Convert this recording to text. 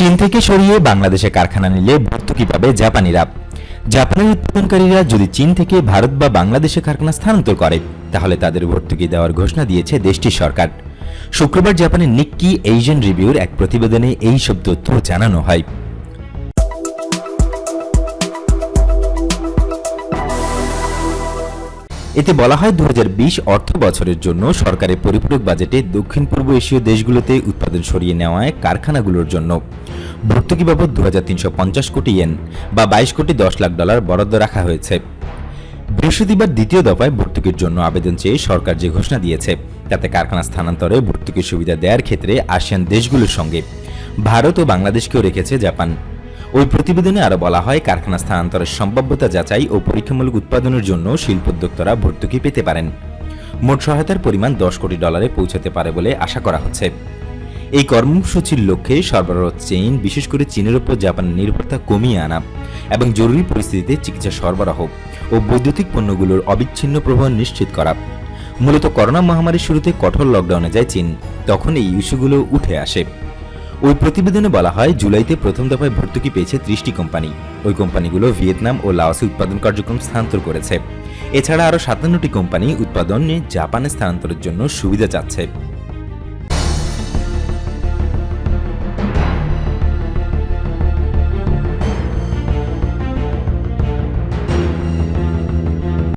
চীন থেকে সরিয়ে বাংলাদেশে কারখানা নিলে ভর্তুকি পাবে জাপানিরা। জাপানের উৎপাদনকারীরা যদি চীন থেকে ভারত বা বাংলাদেশে কারখানা স্থানান্তর করে, তাহলে তাদের ভর্তুকি দেওয়ার ঘোষণা দিয়েছে দেশটির সরকার। শুক্রবার জাপানের নিক্কি এশিয়ান রিভিউর এক প্রতিবেদনে এই সব তথ্য জানানো হয়। এতে বলা হয় দু অর্থ বছরের জন্য সরকারের পরিপূরক বাজেটে দক্ষিণ পূর্ব এশীয় দেশগুলোতে উৎপাদন সরিয়ে নেওয়ায় কারখানাগুলোর জন্য। ভর্তুকি বাবদ দু হাজার তিনশো পঞ্চাশ কোটি ইয়েন বা বাইশ কোটি দশ লাখ ডলার বরাদ্দ রাখা হয়েছে। বৃহস্পতিবার দ্বিতীয় দফায় ভর্তুকির জন্য আবেদন চেয়ে সরকার যে ঘোষণা দিয়েছে, তাতে কারখানা স্থানান্তরে ভর্তুকির সুবিধা দেওয়ার ক্ষেত্রে আসিয়ান দেশগুলোর সঙ্গে ভারত ও বাংলাদেশকেও রেখেছে জাপান। ওই প্রতিবেদনে আরও বলা হয়, কারখানা স্থানান্তরের সম্ভাব্যতা যাচাই ও পরীক্ষামূলক উৎপাদনের জন্য শিল্পোদ্যোক্তরা ভর্তুকি পেতে পারেন। মোট সহায়তার পরিমাণ দশ কোটি ডলারে পৌঁছাতে পারে বলে আশা করা হচ্ছে। এই কর্মসূচির লক্ষ্যে সরবরাহ চেইন, বিশেষ করে চীনের উপর জাপানের নির্ভরতা কমিয়ে আনা এবং জরুরি পরিস্থিতিতে চিকিৎসা সরবরাহ ও বৈদ্যুতিক পণ্যগুলোর অবিচ্ছিন্ন প্রবাহ নিশ্চিত করা। মূলত করোনা মহামারীর শুরুতে কঠোর লকডাউনে যায় চীন, তখন এই ইস্যুগুলো উঠে আসে। ওই প্রতিবেদনে বলা হয়, জুলাইতে প্রথম দফায় ভর্তুকি পেয়েছে ত্রিশটি কোম্পানি। ওই কোম্পানিগুলো ভিয়েতনাম ও লাওসে উৎপাদন কার্যক্রম স্থানান্তর করেছে। এছাড়া আরও সাতান্নটি কোম্পানি উৎপাদনে জাপানে স্থানান্তরের জন্য সুবিধা চাচ্ছে।